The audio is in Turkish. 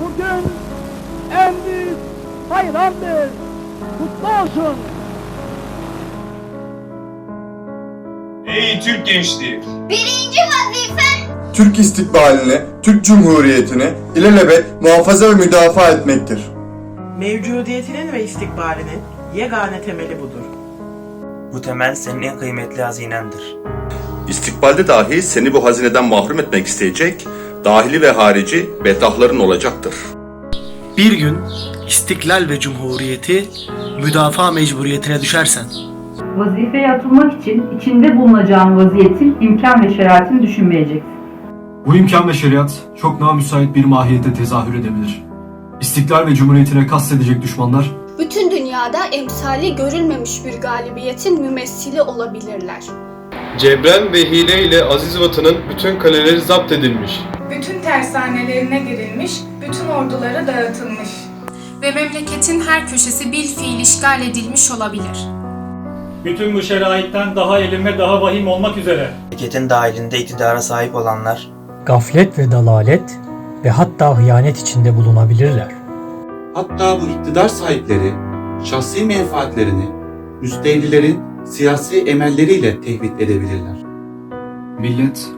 bugün en büyük bayramdır. Kutlu olsun. Ey Türk gençliği! Birinci vazifen Türk istikbalini, Türk Cumhuriyeti'ni ilelebet muhafaza ve müdafaa etmektir. Mevcudiyetinin ve istikbalinin yegane temeli budur. Bu temel senin en kıymetli hazinendir. İstikbalde dahi seni bu hazineden mahrum etmek isteyecek, dahili ve harici bedahların olacaktır. Bir gün istiklal ve cumhuriyeti müdafaa mecburiyetine düşersen, Vazifeye atılmak için içinde bulunacağın vaziyetin imkan ve şeraitini düşünmeyeceksin. Bu imkan ve şeriat çok namüsait bir mahiyette tezahür edebilir. İstiklal ve cumhuriyetine kastedecek düşmanlar bütün dünyada emsali görülmemiş bir galibiyetin mümessili olabilirler. Cebren ve hile ile aziz vatanın bütün kaleleri zapt edilmiş. Tersanelerine girilmiş, bütün orduları dağıtılmış. ve memleketin her köşesi bil fiil işgal edilmiş olabilir. Bütün bu şeraitten daha elin ve daha vahim olmak üzere. Memleketin dahilinde iktidara sahip olanlar, Gaflet ve dalalet ve hatta hıyanet içinde bulunabilirler. Hatta bu iktidar sahipleri şahsi menfaatlerini müstehlilerin siyasi emelleriyle tevhid edebilirler. millet